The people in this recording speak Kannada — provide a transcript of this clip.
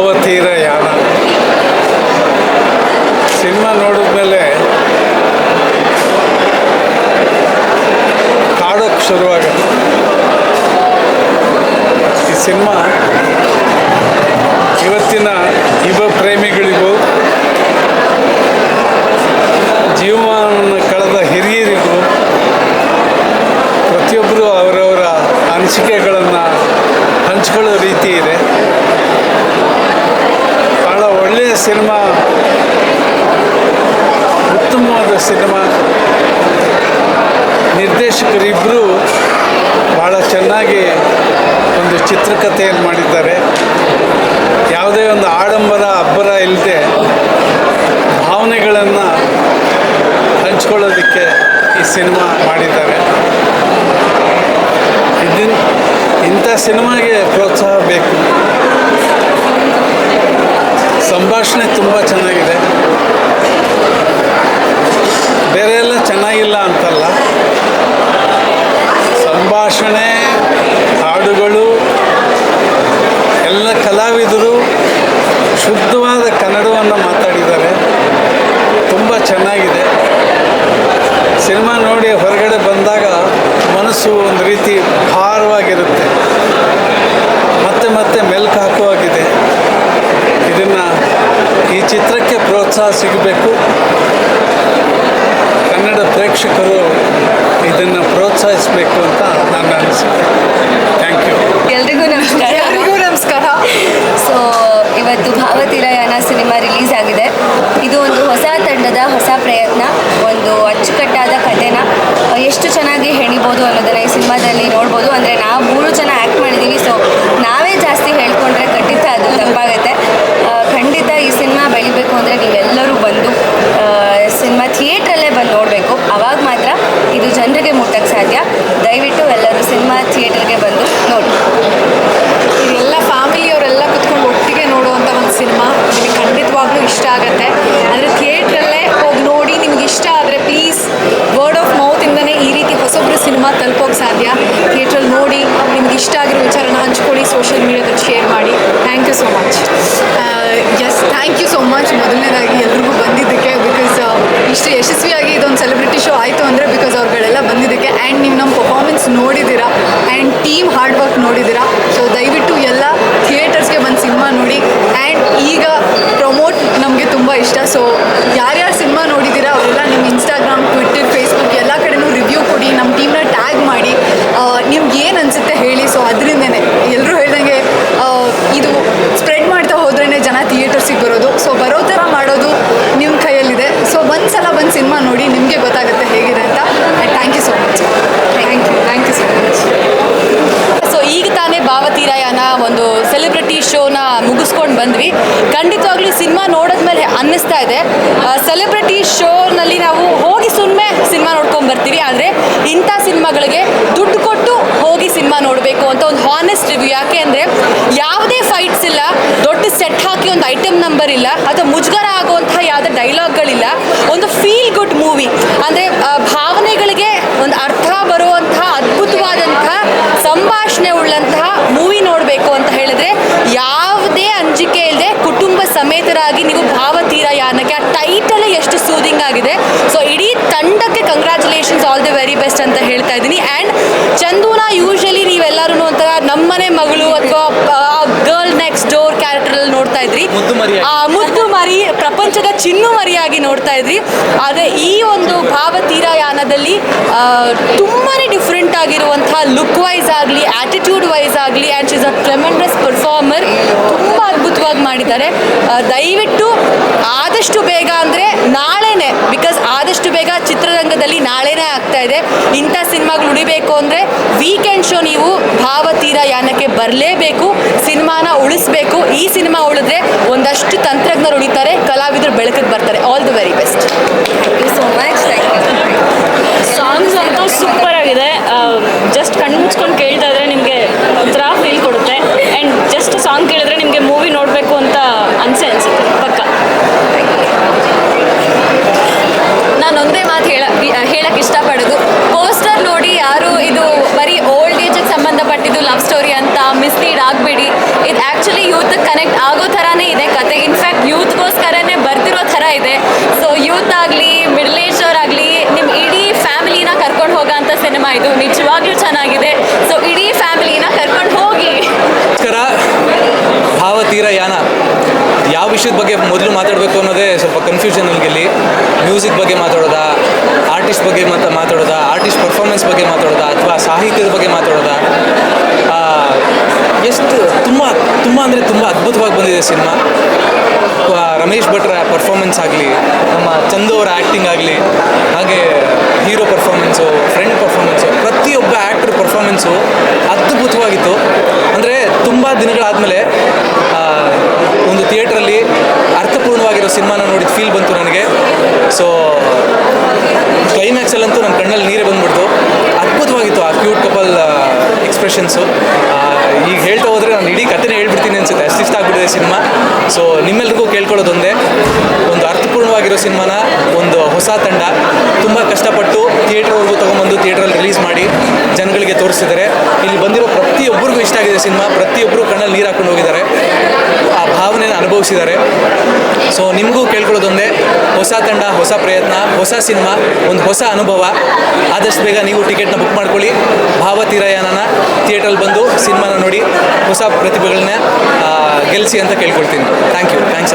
ಭಾವತೀರ ಯಾನ ಸಿನಿಮಾ ನೋಡಿದ್ಮೇಲೆ ಕಾಡೋಕ್ಕೆ ಶುರುವಾಗುತ್ತೆ ಈ ಸಿನಿಮಾ ಇವತ್ತಿನ ಯುವ ಪ್ರೇಮಿಗಳಿಗೂ ಜೀವನವನ್ನು ಕಳೆದ ಹಿರಿಯರಿಗೂ ಪ್ರತಿಯೊಬ್ಬರು ಅವರವರ ಅನಿಸಿಕೆಗಳನ್ನು ಹಂಚ್ಕೊಳ್ಳೋ ರೀತಿ ಇದೆ. ಸಿನಿಮಾ, ಉತ್ತಮವಾದ ಸಿನಿಮಾ. ನಿರ್ದೇಶಕರಿಬ್ಬರು ಭಾಳ ಚೆನ್ನಾಗಿ ಒಂದು ಚಿತ್ರಕಥೆಯನ್ನು ಮಾಡಿದ್ದಾರೆ. ಯಾವುದೇ ಒಂದು ಆಡಂಬರ, ಅಬ್ಬರ ಇಲ್ಲದೆ ಭಾವನೆಗಳನ್ನು ಹಂಚ್ಕೊಳ್ಳೋದಕ್ಕೆ ಈ ಸಿನಿಮಾ ಮಾಡಿದ್ದಾರೆ ಇದನ್ ಇಂಥ ಸಿನಿಮಾಗೆ ಪ್ರೋತ್ಸಾಹ ಬೇಕು ಸಂಭಾಷಣೆ ತುಂಬ ಚೆನ್ನಾಗಿದೆ. ಬೇರೆ ಎಲ್ಲ ಚೆನ್ನಾಗಿಲ್ಲ ಅಂತಲ್ಲ. ಸಂಭಾಷಣೆ, ಹಾಡುಗಳು, ಎಲ್ಲ ಕಲಾವಿದರು ಶುದ್ಧವಾದ ಕನ್ನಡವನ್ನು ಮಾತಾಡಿದ್ದಾರೆ. ತುಂಬ ಚೆನ್ನಾಗಿದೆ. ಸಿನಿಮಾ ನೋಡಿ ಹೊರಗಡೆ ಬಂದಾಗ ಮನಸ್ಸು ಒಂದು ರೀತಿ ಸಿಗಬೇಕು. ಕನ್ನಡ ಪ್ರೇಕ್ಷಕರು ಇದನ್ನು ಪ್ರೋತ್ಸಾಹಿಸಬೇಕು ಅಂತ ನಾನು ಅನಿಸಿಕೆ ಥ್ಯಾಂಕ್ ಯು ಎಲ್ರಿಗೂ ನಮಸ್ಕಾರ. ಎಲ್ರಿಗೂ ನಮಸ್ಕಾರ. ಸೊ ಇವತ್ತು ಭಾವತಿರಯಾನ ಸಿನಿಮಾ ರಿಲೀಸ್ ಆಗಿದೆ. ಇದು ಒಂದು ಹೊಸ ತಂಡದ ಹೊಸ ಪ್ರಯತ್ನ, ಒಂದು ಅಚ್ಚುಕಟ್ಟಾದ ಕಥೆನ ಎಷ್ಟು ಚೆನ್ನಾಗಿ ಹೆಣಿಬೋದು ಅನ್ನೋದನ್ನ ಈ ಸಿನಿಮಾದಲ್ಲಿ ನೋಡ್ಬೋದು ಅಂದರೆ ನಾವು ಮೂರು ಜನ ಆ್ಯಕ್ಟ್ ಮಾಡಿದ್ದೀವಿ ಸೊ ನಾವೇ ಜಾಸ್ತಿ ಹೇಳ್ಕೊಂಡ್ರೆ ಖಂಡಿತ ಅದು ತಪ್ಪಾಗುತ್ತೆ ಆ, ಖಂಡಿತ ಈ ಸಿನಿಮಾ ಬೆಳಿಬೇಕು ಅಂದರೆ ನೀವೆಲ್ಲರೂ ಬಂದು ಸಿನಿಮಾ ಥಿಯೇಟ್ರಲ್ಲೇ ಬಂದು ನೋಡಬೇಕು ಅವಾಗ ಮಾತ್ರ ಇದು ಜನರಿಗೆ ಮುಟ್ಟಕ್ಕೆ ಸಾಧ್ಯ ದಯವಿಟ್ಟು ಎಲ್ಲರೂ ಸಿನಿಮಾ ಥಿಯೇಟರ್ಗೆ ಬಂದು ನೋಡಿ ಇದೆಲ್ಲ ಫ್ಯಾಮಿಲಿಯವರೆಲ್ಲ ಕುತ್ಕೊಂಡು ಒಟ್ಟಿಗೆ ನೋಡುವಂಥ ಒಂದು ಸಿನಿಮಾ ನಿಮಗೆ ಖಂಡಿತವಾಗ್ಲೂ ಇಷ್ಟ ಆಗುತ್ತೆ ಅಂದರೆ ಥಿಯೇಟ್ರಲ್ಲೇ ಹೋಗಿ ನೋಡಿ ನಿಮ್ಗೆ ಇಷ್ಟ ಆದರೆ ಪ್ಲೀಸ್ ವರ್ಡ್ ಆಫ್ ಮೌತಿಂದನೇ ಈ ರೀತಿ ಹೊಸೊಬ್ಬರು ಸಿನಿಮಾ ತಲುಪೋಕೆ ಸಾಧ್ಯ ಥಿಯೇಟ್ರಲ್ಲಿ ನೋಡಿ ನಿಮ್ಗೆ ಇಷ್ಟ ಆಗಿರೋ ವಿಚಾರನ ಹಂಚ್ಕೊಳ್ಳಿ ಸೋಷಿಯಲ್ ಮೀಡಿಯಾದಲ್ಲಿ ಶೇರ್ ಮಾಡಿ thank you so much yes thank you so much ಮೊದಲನೇದಾಗಿ ಎಲ್ರಿಗೂ ಬಂದಿದ್ದಕ್ಕೆ ಬಿಕಾಸ್ ಇಷ್ಟು ಯಶಸ್ವಿಯಾಗಿ ಇದೊಂದು ಸೆಲೆಬ್ರಿಟಿ ಶೋ ಆಯಿತು ಅಂದರೆ ಬಿಕಾಸ್ ಅವ್ರುಗಳೆಲ್ಲ ಬಂದಿದ್ದಕ್ಕೆ ಆ್ಯಂಡ್ ನೀವು ನಮ್ಮ ಪರ್ಫಾರ್ಮೆನ್ಸ್ ನೋಡಿದ್ದೀರಾ ಆ್ಯಂಡ್ ಟೀಮ್ ಹಾರ್ಡ್ ವರ್ಕ್ ನೋಡಿದ್ದೀರಾ ಸೊ ದಯವಿಟ್ಟು ಎಲ್ಲ ಥಿಯೇಟರ್ಸ್ಗೆ ಬಂದು ಸಿನಿಮಾ ನೋಡಿ ಆ್ಯಂಡ್ ಈಗ ಪ್ರಮೋಟ್ ನಮಗೆ ತುಂಬ ಇಷ್ಟ ಸೊ ಯಾರ್ಯಾರು ಸಿನಿಮಾ ನೋಡಿದ್ದೀರಾ ಅವರೆಲ್ಲ ನಿಮ್ಮ ಇನ್ಸ್ಟಾಗ್ರಾಮ್ ಟ್ವಿಟ್ಟರ್ ಫೇಸ್ಬುಕ್ ಎಲ್ಲ ಕಡೆನೂ ರಿವ್ಯೂ ಕೊಡಿ ನಮ್ಮ ಟೀಮ್ನ ಟ್ಯಾಗ್ ಮಾಡಿ ನಿಮ್ಗೆ ಏನು ಅನಿಸುತ್ತೆ ಹೇಳಿ ಸೊ ಅದರಿಂದನೇ ಎಲ್ಲರೂ ಹೇಳ್ದಂಗೆ ಆ, ಇದು ಸ್ಪ್ರೆಡ್ ಮಾಡ್ತಾ ಹೋದ್ರೇ ಜನ ಥಿಯೇಟರ್ಸಿಗೆ ಬರೋದು ಸೊ ಬರೋ ಥರ ಮಾಡೋದು ನಿಮ್ಮ ಕೈಯಲ್ಲಿದೆ ಸೊ ಒಂದು ಸಲ ಬಂದು ಸಿನಿಮಾ ನೋಡಿ ನಿಮಗೆ ಗೊತ್ತಾಗುತ್ತೆ ಹೇಗಿದೆ ಅಂತ thank you so much thank you thank you so much so ಈಗ ತಾನೇ ಭಾವತೀರಾಯನ ಒಂದು ಸೆಲೆಬ್ರಿಟಿ ಶೋನ ಮುಗಿಸ್ಕೊಂಡು ಬಂದ್ವಿ ಖಂಡಿತವಾಗ್ಲೂ ಸಿನಿಮಾ ನೋಡಿದ್ಮೇಲೆ ಅನ್ನಿಸ್ತಾ ಇದೆ. ಸೆಲೆಬ್ರಿಟಿ ಶೋನಲ್ಲಿ ನಾವು ಹೋಗಿ ಸುಮ್ಮನೆ ಸಿನಿಮಾ ನೋಡ್ಕೊಂಡು ಬರ್ತೀವಿ. ಆದರೆ ಇಂಥ ಸಿನಿಮಾಗಳಿಗೆ ದುಡ್ಡು ಕೊಟ್ಟು ಹೋಗಿ ಸಿನಿಮಾ ನೋಡಬೇಕು ಅಂತ ಒಂದು ಹಾನೆಸ್ಟ್ ರಿವ್ಯೂ ಯಾಕೆ ಅಂದರೆ ಯಾವುದೇ ಫೈಟ್ಸ್ ಇಲ್ಲ, ದೊಡ್ಡ ಸೆಟ್ ಹಾಕಿ ಒಂದು ಐಟಮ್ ನಂಬರ್ ಇಲ್ಲ, ಅಥವಾ ಮುಜುಗರ ಆಗುವಂತಹ ಯಾವುದೇ ಡೈಲಾಗ್ಗಳಿಲ್ಲ ಒಂದು ಫೀಲ್ ಗುಡ್ ಮೂವಿ ಅಂದರೆ ಭಾವನೆಗಳಿಗೆ ಒಂದು ಅರ್ಥ ಬರುವಂತಹ ಅದ್ಭುತವಾದಂತಹ ಸಂಭಾಷಣೆ ಉಳ್ಳಂತಹ ಮೂವಿ ನೋಡಬೇಕು ಅಂತ ಹೇಳಿದ್ರೆ ಯಾವುದೇ ಅಂಜಿಕೆ ಇಲ್ಲದೆ ಕುಟುಂಬ ಸಮೇತರಾಗಿ ನೀವು ಭಾವತೀರಯಾನಕ್ಕೆ ಆ ಟೈಟಲ್ ಎಷ್ಟು ಸೂದಿಂಗ್ ಆಗಿದೆ ಸೊ ಇಡೀ ತಂಡಕ್ಕೆ congratulations all the very best ಅಂತ ಹೇಳ್ತಾ ಇದ್ದೀನಿ. ಆ್ಯಂಡ್ ಚಂದೂನ ಯೂಶಲಿ ನೀವೆಲ್ಲರೂ ಒಂಥರ ನಮ್ಮನೆ ಮಗಳು ಅಥವಾ ಗರ್ಲ್ ನೆಕ್ಸ್ಟ್ ಡೋರ್ ಕ್ಯಾರೆಕ್ಟರಲ್ಲಿ ನೋಡ್ತಾ ಇದ್ರಿ. ಆ ಮುದ್ದು ಮರಿ ಪ್ರಪಂಚದ ಚಿನ್ನು ಮರಿಯಾಗಿ ನೋಡ್ತಾ ಇದ್ರಿ. ಆದರೆ ಈ ಒಂದು ಭಾವತೀರಯಾನದಲ್ಲಿ ತುಂಬಾ ಡಿಫ್ರೆಂಟ್ ಆಗಿರುವಂತಹ ಲುಕ್ ವೈಸ್ ಆಗಲಿ ಆಟಿಟ್ಯೂಡ್ ವೈಸ್ ಆಗಲಿ and she's a tremendous performer ತುಂಬ ಅದ್ಭುತವಾಗಿ ಮಾಡಿದ್ದಾರೆ. ದಯವಿಟ್ಟು ಆದಷ್ಟು ಬೇಗ ಅಂದರೆ ನಾಳೆನೇ ಬಿಕಾಸ್ ಆದಷ್ಟು ಬೇಗ ಚಿತ್ರರಂಗದಲ್ಲಿ ನಾಳೆನೇ ಆಗ್ತಾ ಇದೆ. ಇಂಥ ಸಿನಿಮಾಗಳು ಉಳಿಬೇಕು ಅಂದರೆ ವೀಕೆಂಡ್ ಶೋ ನೀವು ಭಾವತೀರ ಯಾನಕ್ಕೆ ಬರಲೇಬೇಕು ಸಿನಿಮಾನ ಉಳಿಸ್ಬೇಕು. ಈ ಸಿನಿಮಾ ಉಳಿದ್ರೆ ಒಂದಷ್ಟು ತಂತ್ರಜ್ಞರು ಉಳಿತಾರೆ ಕಲಾವಿದರು ಬೆಳಕಿಗೆ ಬರ್ತಾರೆ. All the very best thank you so much thank you songs ಅಂತೂ ಸೂಪರ್ ಆಗಿದೆ. ಜಸ್ಟ್ ಕಣ್ಣು ಮುಚ್ಕೊಂಡು ಕೇಳ್ತಾ ಇದ್ರೆ ನಿಮಗೆ ಒಂಥರ ಫೀಲ್ ಕೊಡುತ್ತೆ ಆ್ಯಂಡ್ ಜಸ್ಟ್ ಸಾಂಗ್ ಕೇಳಿದ್ರೆ ನಿಮಗೆ ಮೂವಿ ನೋಡಬೇಕು ಅಂತ ಅನ್ಸೆ ಅನ್ಸುತ್ತೆ ಪಕ್ಕ ನಾನು ಒಂದೇ ಮಾತು ಹೇಳ ಹೇಳಕ್ಕೆ ಇಷ್ಟಪಡೋದು ಪೋಸ್ಟರ್ ನೋಡಿ ಯಾರು ಇದು ಬರೀ ಓಲ್ಡ್ ಏಜಿಗೆ ಸಂಬಂಧಪಟ್ಟಿದ್ದು ಲವ್ ಸ್ಟೋರಿ ಅಂತ ಮಿಸ್ಲೀಡ್ ಆಗಬೇಡಿ ಇದು ಆ್ಯಕ್ಚುಲಿ ಯೂತ್ ಕನೆಕ್ಟ್ ಆಗೋ ಥರನೇ ಭಾವತೀರಯಾನ ಯಾವ ವಿಷಯದ ಬಗ್ಗೆ ಮೊದಲು ಮಾತಾಡಬೇಕು ಅನ್ನೋದೇ ಸ್ವಲ್ಪ ಕನ್ಫ್ಯೂಷನ್ ಇಲ್ಲಿ ಮ್ಯೂಸಿಕ್ ಬಗ್ಗೆ ಮಾತಾಡೋದಾ ಆರ್ಟಿಸ್ಟ್ ಬಗ್ಗೆ ಮಾತಾ, ಮಾತಾಡೋದಾ ಆರ್ಟಿಸ್ಟ್ ಪರ್ಫಾರ್ಮೆನ್ಸ್ ಬಗ್ಗೆ ಮಾತಾಡೋದಾ, ಅಥವಾ ಸಾಹಿತ್ಯದ ಬಗ್ಗೆ ಮಾತಾಡೋದಾ? ಎಷ್ಟು ತುಂಬ ತುಂಬ ಅಂದರೆ ತುಂಬ ಅದ್ಭುತವಾಗಿ ಬಂದಿದೆ ಸಿನಿಮಾ. ರಮೇಶ್ ಭಟ್ರ ಪರ್ಫಾರ್ಮೆನ್ಸ್ ಆಗಲಿ, ನಮ್ಮ ಚಂದು ಅವರ ಆ್ಯಕ್ಟಿಂಗ್ ಆಗಲಿ, ಹಾಗೆ ಹೀರೋ ಪರ್ಫಾರ್ಮೆನ್ಸು ಫ್ರೆಂಡ್ ಪರ್ಫಾರ್ಮೆನ್ಸು ಪ್ರತಿಯೊಬ್ಬ ಆ್ಯಕ್ಟ್ರ್ ಪರ್ಫಾರ್ಮೆನ್ಸು ಅದ್ಭುತವಾಗಿತ್ತು. ಅಂದರೆ ತುಂಬ ದಿನಗಳಾದಮೇಲೆ ಒಂದು ಥಿಯೇಟ್ರಲ್ಲಿ ಅರ್ಥಪೂರ್ಣವಾಗಿರೋ ಸಿನಿಮಾನ ನೋಡಿದ ಫೀಲ್ ಬಂತು ನನಗೆ ಸೊ ಕ್ಲೈಮ್ಯಾಕ್ಸಲ್ಲಂತೂ ನನ್ನ ಕಣ್ಣಲ್ಲಿ ನೀರೇ ಬಂದ್ಬಿಡ್ತು ಅದ್ಭುತವಾಗಿತ್ತು ಆ ಕ್ಯೂಟ್ ಕಪಲ್ ಎಕ್ಸ್ಪ್ರೆಷನ್ಸು ಈಗ ಹೇಳ್ತಾ ಹೋದರೆ ನಾನು ಇಡೀ ಕಥೆನೇ ಹೇಳ್ಬಿಡ್ತೀನಿ ಅನ್ಸುತ್ತೆ. ಅಷ್ಟು ಇಷ್ಟ ಆಗ್ಬಿಟ್ಟಿದೆ ಸಿನಿಮಾ. ಸೊ ನಿಮ್ಮೆಲ್ರಿಗೂ ಕೇಳ್ಕೊಳ್ಳೋದೊಂದೇ ಒಂದು. ಅರ್ಥಪೂರ್ಣವಾಗಿರೋ ಸಿನಿಮಾನ, ಒಂದು ಹೊಸ ತಂಡ. ತುಂಬ ಕಷ್ಟಪಟ್ಟು ಥಿಯೇಟ್ರ್ವರೆಗೂ ತೊಗೊಂಬಂದು ಥಿಯೇಟ್ರಲ್ಲಿ ರಿಲೀಸ್ ಮಾಡಿ ಜನಗಳಿಗೆ ತೋರಿಸಿದ್ದಾರೆ. ಇಲ್ಲಿ ಬಂದಿರೋ ಪ್ರತಿಯೊಬ್ಬರಿಗೂ ಇಷ್ಟ ಆಗಿದೆ ಸಿನಿಮಾ. ಪ್ರತಿಯೊಬ್ಬರು ಕಣ್ಣಲ್ಲಿ ನೀರು ಹಾಕೊಂಡು ಹೋಗಿದ್ದಾರೆ. ಅನುಭವಿಸಿದ್ದಾರೆ. ಸೊ ನಿಮಗೂ ಕೇಳ್ಕೊಳ್ಳೋದೊಂದೇ ಹೊಸ ತಂಡ, ಹೊಸ ಪ್ರಯತ್ನ, ಹೊಸ ಸಿನಿಮಾ, ಒಂದು ಹೊಸ ಅನುಭವ. ಆದಷ್ಟು ಬೇಗ ನೀವು ಟಿಕೆಟ್ನ ಬುಕ್ ಮಾಡ್ಕೊಳ್ಳಿ. ಭಾವತೀರಯಾನನ ಥಿಯೇಟ್ರಲ್ಲಿ ಬಂದು ಸಿನಿಮಾನ ನೋಡಿ, ಹೊಸ ಪ್ರತಿಭೆಗಳನ್ನ ಗೆಲ್ಲಿಸಿ ಅಂತ ಕೇಳ್ಕೊಳ್ತೀನಿ. Thank you thanks